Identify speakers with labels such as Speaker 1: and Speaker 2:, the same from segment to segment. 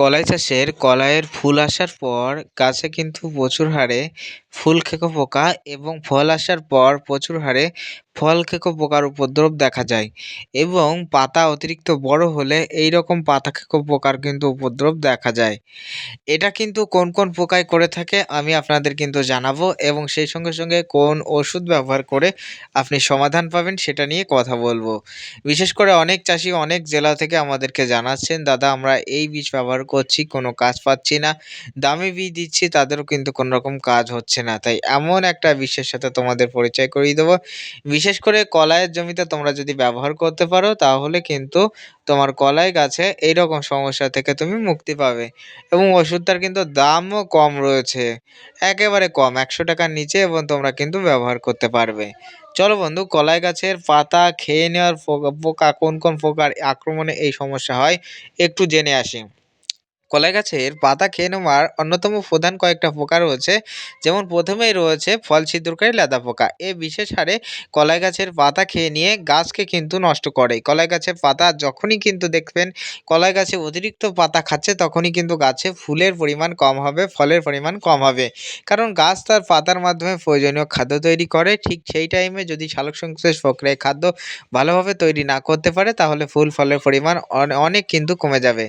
Speaker 1: কলাই চাষের কলাইয়ের ফুল আসার পর গাছে কিন্তু প্রচুর হারে ফুল খেকো পোকা এবং ফল আসার পর প্রচুর হারে ফল খেকো পোকার উপদ্রব দেখা যায়। এবং পাতা অতিরিক্ত বড় হলে এই রকম পাতা খেকো পোকার কিন্তু উপদ্রব দেখা যায়। এটা কিন্তু কোন কোন পোকায় করে থাকে আমি আপনাদের কিন্তু জানাব এবং সেই সঙ্গে সঙ্গে কোন ওষুধ ব্যবহার করে আপনি সমাধান পাবেন সেটা নিয়ে কথা বলব। বিশেষ করে অনেক চাষি অনেক জেলা থেকে আমাদেরকে জানাচ্ছেন, দাদা, আমরা এই বীজ ব্যবহার করছি, কোনো কাজ পাচ্ছি না। দামি বীজ দিচ্ছি, তাদেরও কিন্তু কোনো রকম কাজ হচ্ছে না। তাই এমন একটা বিষের সাথে তোমাদের পরিচয় করিয়ে দেবো। বিশেষ করে কলাইয়ের জমিতে তোমরা যদি ব্যবহার করতে পারো, তাহলে কিন্তু তোমার কলাই গাছে এই রকম সমস্যা থেকে তুমি মুক্তি পাবে। এবং ওষুধটার কিন্তু দামও কম রয়েছে। একেবারে কম, একশো টাকার নিচে এবং তোমরা কিন্তু ব্যবহার করতে পারবে। চলো বন্ধু, কলাই গাছের পাতা খেয়ে নেওয়ার পোকা কোন কোন পোকার আক্রমণে এই সমস্যা হয়, একটু জেনে আসি। কলাই গাছের পাতা খেয়ে নেওয়ার অন্যতম প্রধান কয়েকটা পোকা রয়েছে। যেমন প্রথমেই রয়েছে ফল ছিদ্রকারী লেদা পোকা। এ বিশেষ হারে কলাই গাছের পাতা খেয়ে নিয়ে গাছকে কিন্তু নষ্ট করে। কলাই গাছের পাতা যখনই কিন্তু দেখবেন কলাই গাছে অতিরিক্ত পাতা খাচ্ছে তখনই কিন্তু গাছে ফুলের পরিমাণ কম হবে, ফলের পরিমাণ কম হবে। কারণ গাছ তার পাতার মাধ্যমে প্রয়োজনীয় খাদ্য তৈরি করে। ঠিক সেই টাইমে যদি সালোক সংশ্লেষ প্রক্রিয়ায় খাদ্য ভালোভাবে তৈরি না করতে পারে, তাহলে ফুল ফলের পরিমাণ অনেক কিন্তু কমে যাবে।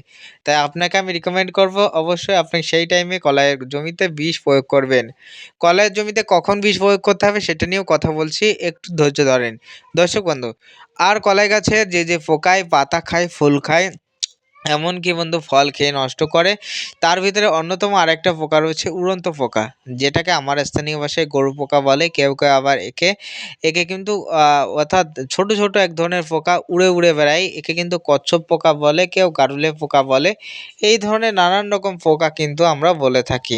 Speaker 1: তাই আপনাকে আমি করব, অবশ্যই আপনি সেই টাইমে কলাইয়ের জমিতে বিষ প্রয়োগ করবেন। কলাইয়ের জমিতে কখন বিষ প্রয়োগ করতে হবে সেটা নিয়েও কথা বলছি, একটু ধৈর্য ধরেন। দর্শক বন্ধু, আর কলাই গাছের যে যে পোকায় পাতা খায়, ফুল খায় এমনকি বন্ধু ফল খেয়ে নষ্ট করে। তার ভিতরে অন্যতম আরেকটা পোকা রয়েছে উড়ন্ত পোকা, যেটাকে আমার স্থানীয় ভাষায় গরু পোকা বলে। কেউ কেউ আবার একে একে কিন্তু অর্থাৎ ছোট ছোট এক ধরনের পোকা উড়ে উড়ে বেড়ায়। একে কিন্তু কচ্ছপ পোকা বলে, কেউ গারুলে পোকা বলে। এই ধরনের নানান রকম পোকা কিন্তু আমরা বলে থাকি।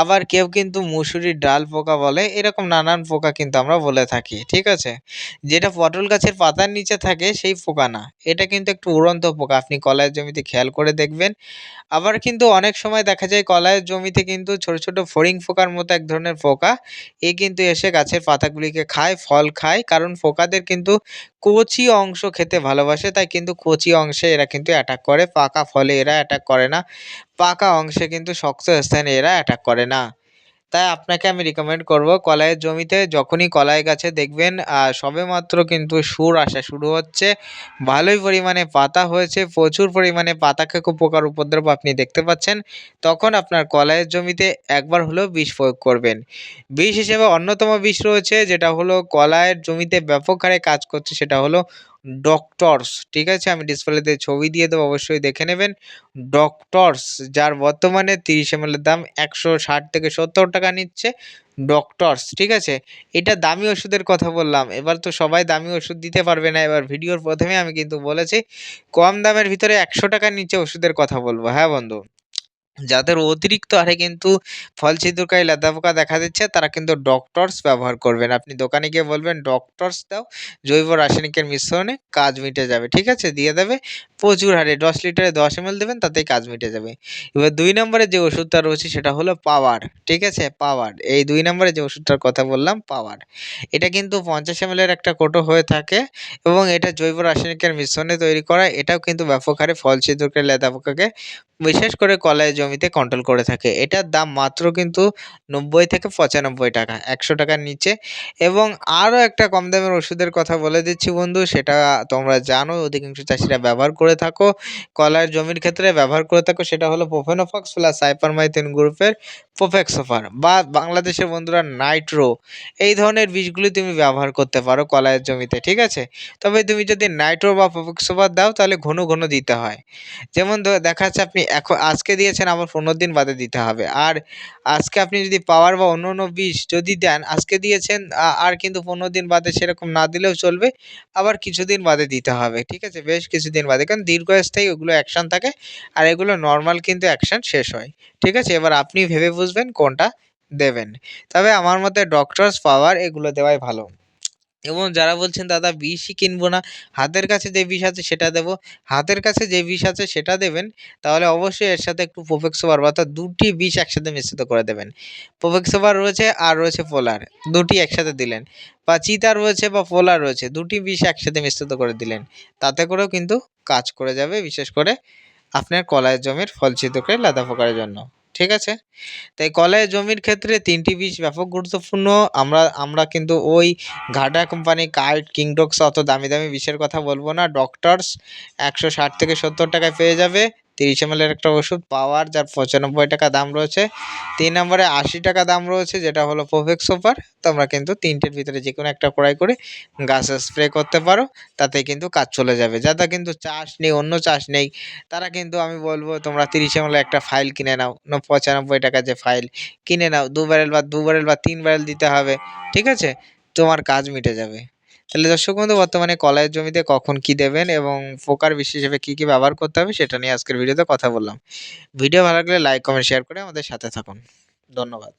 Speaker 1: আবার কেউ কিন্তু মুসুরির ডাল পোকা বলে, এরকম নানান পোকা কিন্তু আমরা বলে থাকি, ঠিক আছে? যেটা পটল গাছের পাতার নিচে থাকে, সেই পোকা না। এটা কিন্তু একটু উড়ন্ত পোকা, আপনি কলাইয়ের জমি জমিতে খেয়াল করে দেখবেন। আবার কিন্তু অনেক সময় দেখা যায় কলায়ের জমিতে কিন্তু ছোট ছোট ফড়িং ফোকার মতো এক ধরনের ফোকা এ কিন্তু এসে গাছের পাতাগুলিকে খায়, ফল খায়। কারণ ফোকাদের কিন্তু কচি অংশ খেতে ভালোবাসে, তাই কিন্তু কচি অংশে এরা কিন্তু অ্যাটাক করে। পাকা ফলে এরা অ্যাটাক করে না, পাকা অংশে কিন্তু শক্ত স্থানে এরা অ্যাটাক করে না। তাই আপনাকে আমি রিকমেন্ড করব কলাইয়ের জমিতে যখনই কলাই গাছে দেখবেন সবেমাত্র কিন্তু সুর আসা শুরু হচ্ছে। ভালোই পরিমাণে পাতা হয়েছে, প্রচুর পরিমাণে পাতা খেকো পোকার উপদ্রব আপনি দেখতে পাচ্ছেন। তখন আপনার কলাইয়ের জমিতে একবার হলেও বিষ প্রয়োগ করবেন। বিষ হিসেবে অন্যতম বিষ রয়েছে, যেটা হলো কলাইয়ের জমিতে ব্যাপক হারে কাজ করছে, সেটা হলো ডক্টরস ঠিক আছে? আমি ডিসপ্লেতে ছবি দিয়ে দেবো, অবশ্যই দেখে নেবেন। ডক্টরস যার বর্তমানে তিরিশ এম দাম একশো ষাট থেকে সত্তর টাকা নিচ্ছে ডক্টরস ঠিক আছে? এটা দামি ওষুধের কথা বললাম। এবার তো সবাই দামি ওষুধ দিতে পারবে না। এবার ভিডিওর প্রথমে আমি কিন্তু বলেছি, কম দামের ভিতরে একশো টাকার নিচে ওষুধের কথা বলব। হ্যাঁ বন্ধু? যাদের অতিরিক্ত হারে কিন্তু ফল ছিদ্রকারী লেদা পোকা দেখা দিচ্ছে, তারা কিন্তু ডক্টরস ব্যবহার করবেন। আপনি দোকানে গিয়ে বলবেন ডক্টরস দাও, জৈব রাসায়নিকের মিশ্রণে কাজ মিটে যাবে। ঠিক আছে? দিয়ে দেবে, প্রচুর হারে, দশ লিটারে দশ এম দেবেন, তাতেই কাজ মিটে যাবে। এবার দুই নম্বরে যে ওষুধটা রয়েছে, সেটা হলো পাওয়ার। ঠিক আছে? পাওয়ার। এই দুই নম্বরে যে ওষুধটার কথা বললাম, পাওয়ার। এটা কিন্তু পঞ্চাশ এম একটা কোটো হয়ে থাকে এবং এটা জৈব রাসায়নিকের মিশ্রণে তৈরি করা, এটাও কিন্তু ব্যাপক হারে ফল ছিদ্রকারী লেদা পোকাকে, বিশেষ করে কলাই জমিতে কন্ট্রোল করে থাকে। এটার দাম মাত্র কিন্তু নব্বই থেকে পঁচানব্বই টাকা, একশো টাকার নিচে। এবং আরও একটা কম দামের ওষুধের কথা বলে দিচ্ছি বন্ধু, সেটা তোমরা জানো, অধিকাংশ চাষিরা ব্যবহার করে থাকো। কলার জমির ক্ষেত্রে ব্যবহার করে থাকো, সেটা হলো পোফেনোফক্স প্লাস সাইপারমাইথিন গ্রুপের পোফেক্সোফার বা বাংলাদেশের বন্ধুরা নাইট্রো এই ধরনের বীজগুলি তুমি ব্যবহার করতে পারো কলাইয়ের জমিতে, ঠিক আছে? তবে তুমি যদি নাইট্রো বা প্রোফেক্সোফার দাও, তাহলে ঘন ঘন দিতে হয়। যেমন দেখা যাচ্ছে আপনি, এখন আজকে দিয়েছেন আবার পনেরো দিন বাদে দিতে হবে। আর আজকে আপনি যদি পাওয়ার বা অন্য অন্য বীজ যদি দেন, আজকে দিয়েছেন আর কিন্তু পনেরো দিন বাদে সেরকম না দিলেও চলবে, আবার কিছুদিন বাদে দিতে হবে, ঠিক আছে? বেশ কিছুদিন বাদে, কারণ দীর্ঘস্থায়ী ওগুলো অ্যাকশান থাকে, আর এগুলো নর্মাল কিন্তু অ্যাকশান শেষ হয়, ঠিক আছে? এবার আপনি ভেবে বুঝবেন কোনটা দেবেন। তবে আমার মতে ডক্টরস পাওয়ার এগুলো দেওয়াই ভালো। এবং যারা বলছেন, দাদা বিষই কিনবো না, হাতের কাছে যে বিষ আছে সেটা দেবো। হাতের কাছে যে বিষ আছে সেটা দেবেন, তাহলে অবশ্যই এর সাথে একটু প্রোফেক্সোবার অর্থাৎ দুটি বিষ একসাথে মিশ্রিত করে দেবেন। প্রোফেক্সোবার রয়েছে আর রয়েছে পোলার দুটি একসাথে দিলেন। বা চিতা রয়েছে বা পোলার রয়েছে, দুটি বিষ একসাথে মিশ্রিত করে দিলেন। তাতে করেও কিন্তু কাজ করে যাবে, বিশেষ করে আপনার কলায় জমির ফল ছিদ্রকারী লেদা পোকার জন্য। ঠিক আছে? তাই কলের জমির ক্ষেত্রে তিনটি বীজ ব্যাপক গুরুত্বপূর্ণ। আমরা আমরা কিন্তু ওই ঘাটা কোম্পানি কার্ড কিংডক্স অত দামি দামি বিষের কথা বলব না। ডক্টরস একশো ষাট থেকে সত্তর টাকায় পেয়ে যাবে। তিরিশ এম একটা ওষুধ, পাওয়ার যার পঁচানব্বই টাকা দাম রয়েছে। তিন নম্বরে আশি টাকা দাম রয়েছে, যেটা হলো প্রোভেক্স সুপার তোমরা কিন্তু তিনটের ভিতরে যে কোনো একটা ক্রয় করে গাছে স্প্রে করতে পারো, তাতে কিন্তু কাজ চলে যাবে। যাদের কিন্তু চাষ নেই, অন্য চাষ নেই, তারা কিন্তু আমি বলব তোমরা তিরিশ এম একটা ফাইল কিনে নাও। পঁচানব্বই টাকা যে ফাইল কিনে নাও। দু ব্যারেল বা, দু ব্যারেল বা তিন ব্যারেল দিতে হবে, ঠিক আছে? তোমার কাজ মিটে যাবে। তাহলে দর্শক বন্ধু, বর্তমানে কলাইয়ের জমিতে কখন কি দেবেন এবং পোকার বিষ হিসেবে কী কী ব্যবহার করতে হবে সেটা নিয়ে আজকের ভিডিওতে কথা বললাম। ভিডিও ভালো লাগলে লাইক, কমেন্ট শেয়ার করে আমাদের সাথে থাকুন। ধন্যবাদ।